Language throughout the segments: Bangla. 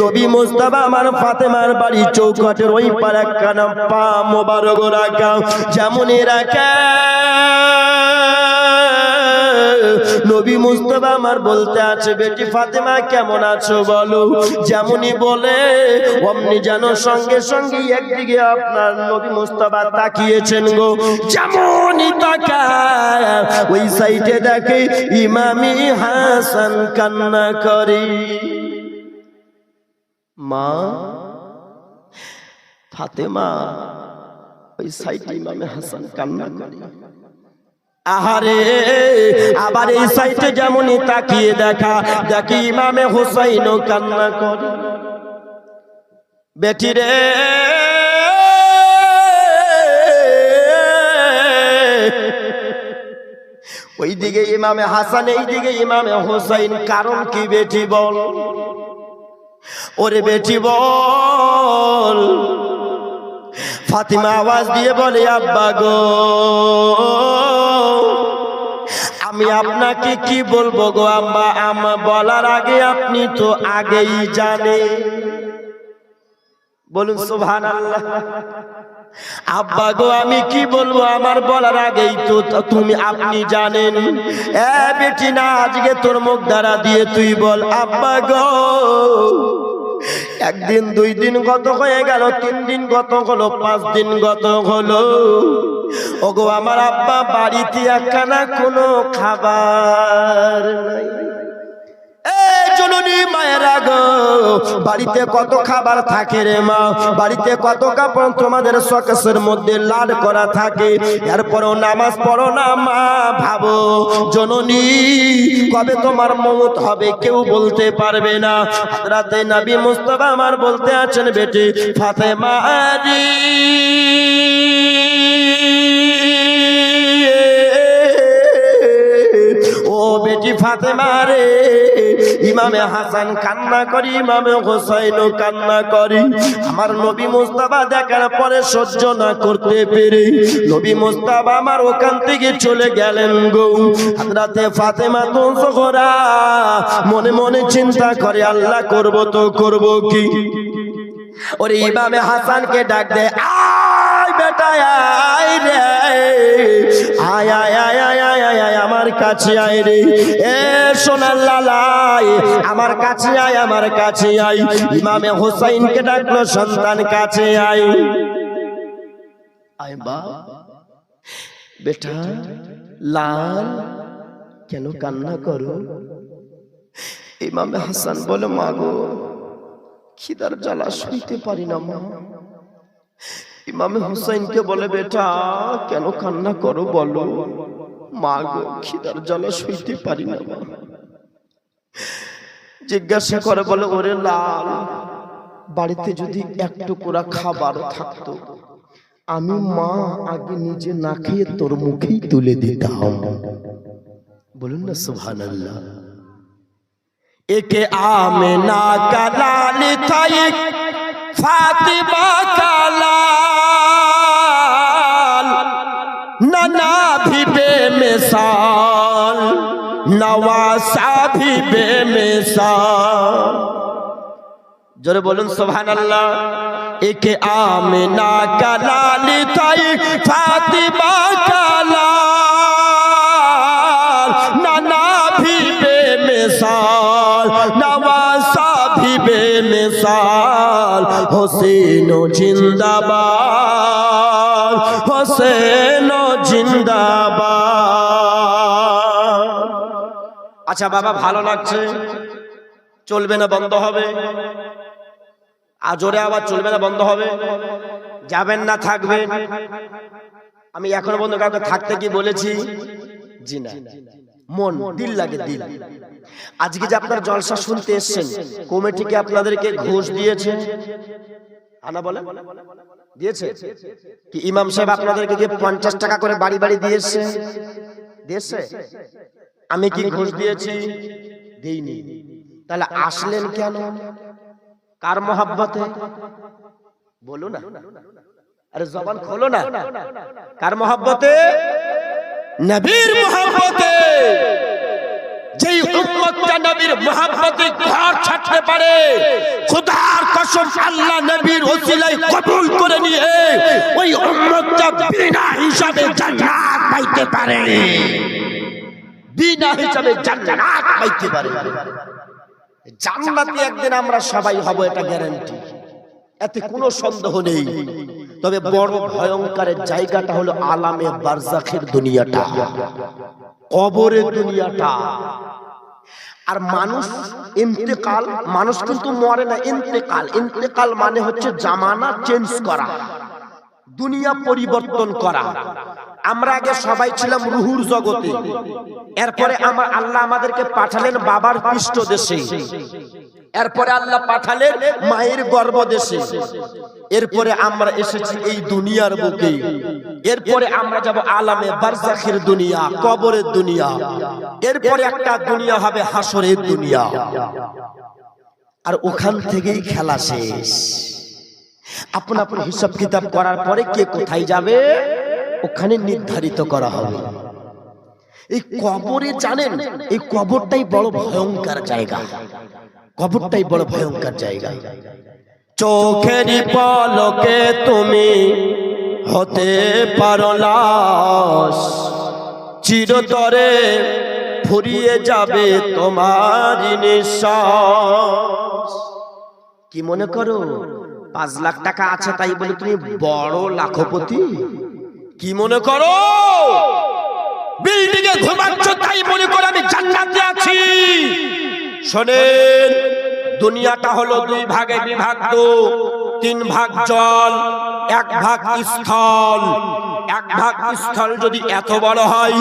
নবী মুস্তাফা আমার ফাতেমার বাড়ি চৌকাটের ওই পার একখানা পা মোবারক রাখা, যেমনই রাখা। নবী মুস্তফা আমার বলতে আছে, বেটি ফাতেমা, কেমন আছো বলো? যেমনই বলে, অমনি যেন সঙ্গে সঙ্গে একদিকে আপনার নবী মুস্তফা তাকিয়েছেন গো। যেমনই তাকায়, ওই সাইডে দেখে ইমামি হাসান কান্না করি। মা ফাতেমা ওই সাইডে ইমামে হাসান কান্না করি। আহারে আবার এই সাইডে যেমনই তাকিয়ে দেখা দেখি ইমামে হুসাইনও কান্না করে। বেটি রে ওই দিকে ইমামে হাসান এই দিকে ইমামে হুসাইন কারণ কি বেটি বল? ওরে বেটি বল। ফাতিমা আওয়াজ দিয়ে বলে আব্বা গো। আমি আপনাকে কি বলব গো আম্মা? আম্মা বলার আগে আপনি তো আগেই জানে বলুন সুবহান আল্লাহ আব্বা গো, আমি কি বলব? আমার বলার আগেই তো তুমি আপনি জানেন। এ বেটি, না, আজকে তোর মুখ দ্বারা দিয়ে তুই বল, আব্বা গো। একদিন, দুই দিন গত হয়ে গেল, তিন দিন গত হলো, পাঁচ দিন গত হলো। ওগো, আমার আব্বা বাড়িতে একখানা কোনো খাবার নাই। জননী মায়েরা গো? বাড়িতে কত খাবার থাকে রে মা? বাড়িতে কত কাপড় তোমাদের সকেশের মধ্যে লাড করা থাকে? এরপরও নামাজ পড়ো না মা, ভাবো, জননী, কবে তোমার মমত হবে কেউ বলতে পারবে না। রাতে নবী মুস্তফা আমার বলতে আছেন, বেটি ফাতেমা ও বেটি ফাতেমা রে ইমামে হাসান কান্না করি, ইমামে হোসাইন কান্না করি। আমার নবী মুস্তাফা দেখার পরে সহ্য না করতে পেরে নবী মুস্তাফা আমার ওখান থেকে চলে গেলেন গো। হাজরাতে ফাতেমা তো জোহরা মনে মনে চিন্তা করে, আল্লাহ করব তো করব কি? ওরে ইমামে হাসানকে ডাক দে, আয় বেটা, আয় রে আয় আয় আয় আয় আমার কাছে আয় রে। এ সোনার লালাই, আমার কাছে আয়, আমার কাছে আয়। ইমামে হোসাইনকে ডাকলো, সন্তান কাছে আয়। আয় বা বেটা, লাল, কেন কান্না করো? ইমামে হাসান বলে মাগো খিদার জ্বালা শুনতে পারি না, মা। ইমামে হুসাইনকে বলে, বেটা, কেন কান্না করো বলো? মা খিদার জলে শুইতে পারি না জিজ্ঞাসা করে, বলে, ওরে লাল, বাড়িতে যদি এক টুকরা খাবারও থাকতো, আমি মা আগে নিজে না খেয়ে তোর মুখেই তুলে দিতাম। বলুন না সুহান আল্লাহ একে আমে না কালালি থাই, ফাতিমা কালা সাধিবে মেশা জোরে বলুন সোহান আল্লাহ একে আমিনা কালালি, তাই ফাতিমা কালা নানা ভিবে মেশাল নওয়াসা ভিবে মেশাল হোসেন জিন্দাবাদ। আচ্ছা বাবা ভালো লাগছে। চলবে না বন্ধ হবে। আজরে আবার চলবে না বন্ধ হবে। যাবেন না থাকবেন। আমি এখনও বন্ধু কাউকে থাকতে কি বলেছি? জি না। মন দিল লাগে দিল। আজকে যে আপনার জলসা শুনতে এসছেন কমিটিকে আপনাদেরকে ঘুষ দিয়েছে? আনা বলে? দিয়েছে? কি ইমাম সাহেব আপনাদেরকে যে পঞ্চাশ টাকা করে বাড়ি বাড়ি দিয়েছে? দিয়েছে? আমি কি ঘুষ দিয়েছি? দেইনি। তাহলে আসলেন কেন? কার মহাব্বতে? বলো না। আরে জবান খোলো না। কার মহাব্বতে? নবীর মহাব্বতে। যেই উম্মতটা নবীর মহাব্বতে ঘর ছাড়তে পারে খোদার কসম আল্লাহ নবীর ওসিলায় কবুল করে নিয়ে ওই উম্মতটা বিনা হিসাবে জান্নাত পাইতে পারে। বিনা হিসাবে জান্নাত পাইতে পারে। জান্নাতে একদিন আমরা সবাই হব এটা গ্যারান্টি এতে কোনো সন্দেহ নেই। তবে বড় ভয়ঙ্করের জায়গাটা হলো আলামে বারজাখের দুনিয়াটা। কবরের দুনিয়াটা। আর মানুষ ইন্তেকাল মানুষ কিন্তু মরে না ইন্তেকাল। ইন্তেকাল। মানে হচ্ছে জামানা চেঞ্জ করা। দুনিয়া পরিবর্তন করা। আমরা আগে সবাই ছিলাম রুহুর জগতে। এরপরে আমার আল্লাহ আমাদেরকে পাঠালেন বাবার পৃষ্ঠ দেশে। এরপরে আল্লাহ পাঠালেন মায়ের গর্ভ দেশে। এরপরে আমরা এসেছি এই দুনিয়ার বুকে। এরপরে আমরা যাব আলামে বারজাখের দুনিয়া কবরের দুনিয়া। এরপরে একটা দুনিয়া হবে হাসরের দুনিয়া। আর ওখান থেকেই খেলা শেষ। আপন আপন হিসাব কিতাব করার পরে কে কোথায় যাবে? ওখানে নির্ধারিত করা হবে। এই কবরে জানেন, এই কবরটাই বড় ভয়ঙ্কর জায়গা। কবরটাই বড় ভয়ঙ্কর জায়গা। চোখেরই পলকে তুমি হতে পারো লাশ। চিরতরে ফুরিয়ে যাবে তোমার নিঃশ্বাস। কি মনে করো? পাঁচ লাখ টাকা আছে তাই বলে তুমি বড় লাখপতি? কি মনে করো? বিল্ডিং এ ঘুমাচ্ছ তাই মনে করো আমি জান্নাতে আছি। শোনেন, দুনিয়াটা হলো দুই ভাগে বিভক্ত। তিন ভাগ জল, এক ভাগ স্থল। এক ভাগ স্থল যদি এত বড় হয়,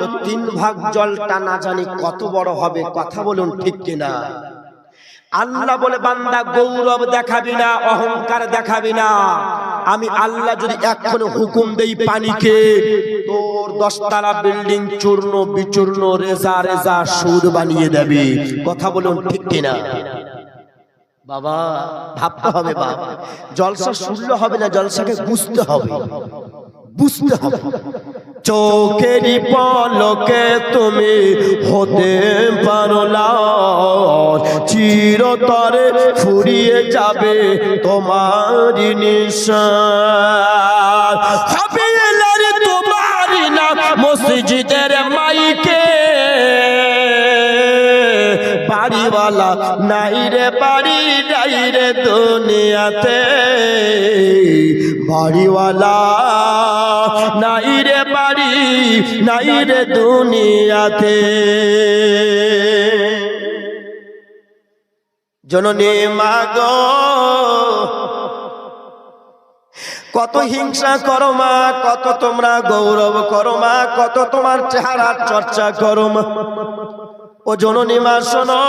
তো তিন ভাগ জলটা না জানি কত বড় হবে, কথা বলুন ঠিক কিনা? আল্লাহ বলে, বান্দা গৌরব দেখাবি না, অহংকার দেখাবি না। আমি আল্লাহ যদি এখনও হুকুম দেই পানিকে তোর দশতলা বিল্ডিং চূর্ণ বিচূর্ণ, রেজা রেজা সুদ বানিয়ে দেবে। কথা বলুন ঠিক কিনা? বাবা, ভাবতে হবে বাবা জলসা শুনলে হবে না, জলসাকে বুঝতে হবে। বুঝতে হবে। চোখেরই পলকে তুমি হতে পারো চিরতরে ফুরিয়ে যাবে তোমার নিশান তোমার না মসজিদের বাড়িওয়ালা, নাই রে বাড়ি, নাই রে দুনিয়াতে। বাড়িওয়ালা, নাই রে বাড়ি, নাই রে দুনিয়াতে। জননী মাগ কত হিংসা করো মা, কত তোমরা গৌরব করো মা, কত তোমার চেহারার চর্চা করো মা। ও জননী মা শোনো।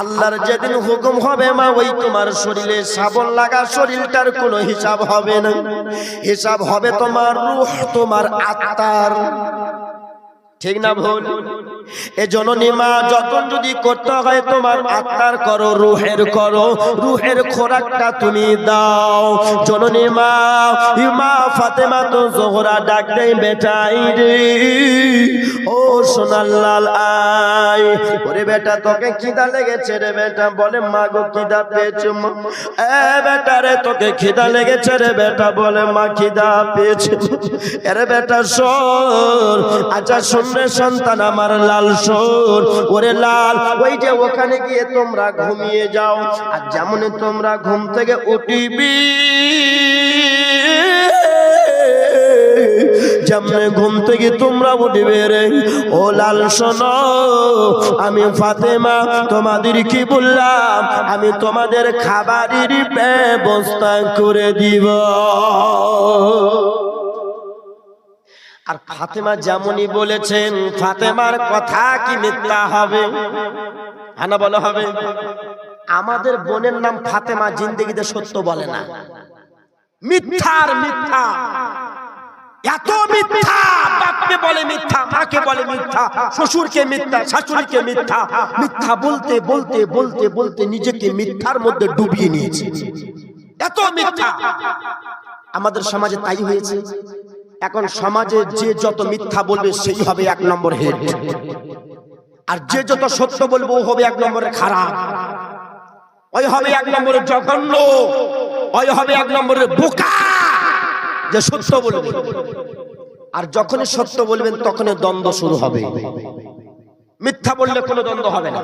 আল্লাহর যেদিন হুকুম হবে মা, ওই তোমার শরীরে সাবন লাগা শরীরটার কোনো হিসাব হবে না। হিসাব হবে তোমার রুহ, তোমার আত্মার। ঠিক না ভুল? এ মা যদি করতে হয় তোমার আত্মার করো, রুহের করো, রুহের খোরাকটা তুমি দাও। মা ফাতেমা তো জোহরা বেটাই রে। ও লাল আই, ওরে বেটা, তোকে খিদা লেগেছে রে বেটা, বলে মা গো খিদা পেয়েছে এ বেটা রে, তোকে খিদা লেগেছে রে বেটা, বলে মা খিদা পেয়েছে এরে বেটা, শোন আচ্ছা শুনরে সন্তান আমার লাল শোন ওরে লাল। ওই যে ওখানে গিয়ে তোমরা ঘুমিয়ে যাও, আর যেমন তোমরা ঘুম থেকে উঠিবি, যেমন ঘুম থেকে তোমরা উঠবে রে। ও লাল আমি ফাতেমা, তোমাদের কি বললাম? আমি তোমাদের খাবারের ব্যবস্থা করে দিব। আর ফাতেমা যেমনই বলেছেন ফাতেমার কথা কি মিথ্যা হবে? হানা বলা হবে। আমাদের বোনের নাম ফাতেমা জিন্দগিতে সত্য বলে না। মিথ্যার মিথ্যা। এত মিথ্যা। বাপকে বলে মিথ্যা মাকে বলে মিথ্যা শ্বশুরকে মিথ্যা শাশুড়িকে মিথ্যা। মিথ্যা বলতে বলতে বলতে বলতে নিজেকে মিথ্যার মধ্যে ডুবিয়ে নিয়েছে। এত মিথ্যা। আমাদের সমাজে তাই হয়েছে। এখন সমাজে যে যত মিথ্যা বলবে সেই হবে এক নম্বর হেড আর যে যত সত্য বলব ও হবে এক নম্বরের খারাপ। ওই হবে এক নম্বরের জঘন্য। ওই হবে এক নম্বরের বোকা। যে সত্য বলবে। আর যখনই সত্য বলবেন তখনই দ্বন্দ্ব শুরু হবে। মিথ্যা বললে কোনো দ্বন্দ্ব হবে না।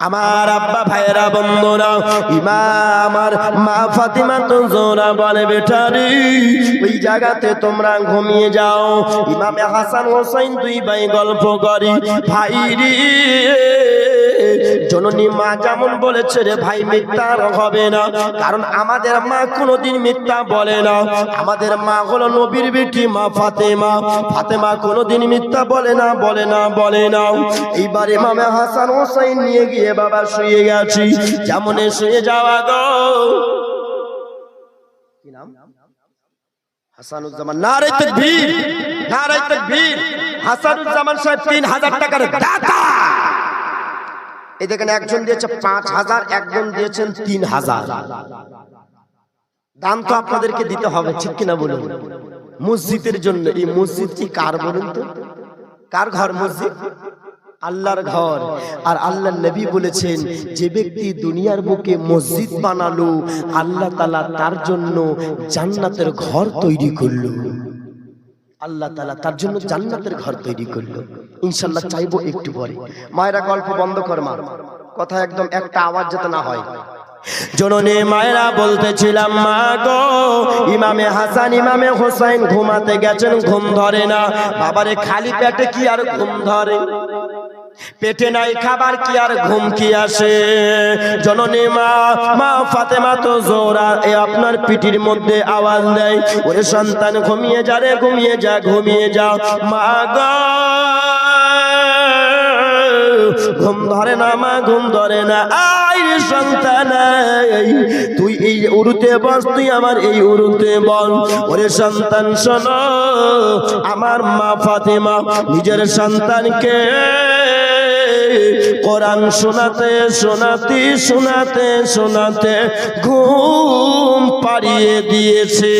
আমার আব্বা ভাইরা বন্ধুরা ইমা আমার মা ফাতিমা তো জোরা বলে, বেটারি, ওই জায়গাতে তোমরা ঘুমিয়ে যাও। ইমামে হাসান হোসাইন দুই ভাই গল্প করি, ভাই রে জননী মা যেমন বলেছে রে ভাই মিথ্যা হবে না। কারণ আমাদের মা কোনোদিন মিথ্যা বলে না। আমাদের মা হলো নবীর বেটি মা ফাতেমা। ফাতেমা কোনোদিন মিথ্যা বলে না বলে না বলে না। এইবার ইমামে হাসান হোসেন নিয়ে গিয়ে বাবা শুয়ে গেছি। যেমন শুয়ে যাওয়া গো। হাসানুজ্জামান। নারে তাকবীর নারে তাকবীর। হাসানুজ্জামান সাহেব তিন হাজার টাকার দাতা। এই দেখেন একজন দিয়েছে পাঁচ হাজার, একজন দিয়েছেন তিন হাজার। দাম তো আপনাদেরকে দিতে হবে, ঠিক কিনা বলুন? মসজিদের জন্য, এই মসজিদ কি কার বলুন তো? কার ঘর মসজিদ? আল্লাহর ঘর। আর আল্লাহ নবী বলেছেন, যে ব্যক্তি দুনিয়ার বুকে মসজিদ বানালো, আল্লাহ তালা তার জন্য জান্নাতের ঘর তৈরি করল। আল্লাহ তালা তার জন্য জান্নাতের ঘর তৈরি করল। ইনশাল্লাহ চাইব একটু পরে। মায়েরা গল্প বন্ধ কর মা। কথা একদম একটা আওয়াজ যাতে না হয়। জননী মায়েরা বলতেছিলাম, মা গো, ইমামে হাসান, ইমামে হোসাইন ঘুমাতে গেছেন, ঘুম ধরে না। বাবারে, খালি পেটে কি আর ঘুম ধরে? পেটে নাই খাবার, কি আর ঘুম কি আসে? জননী মা মা ফাতেমা তো জোরা এ আপনার পিঠির মধ্যে আওয়াজ দেয়। ওরে সন্তান, ঘুমিয়ে যা রে, ঘুমিয়ে যা ঘুমিয়ে যা। মা গো ঘুম ধরে না, মা, ঘুম ধরে না। আই সন্তান। তুই এই উরুতে বস, তুই আমার এই উরুতে বল। ওরে সন্তান, শোন, আমার মা ফাতেমা নিজের সন্তানকে কোরআন শোনাতে শোনাতে শোনাতে শোনাতে ঘুম পাড়িয়ে দিয়েছে।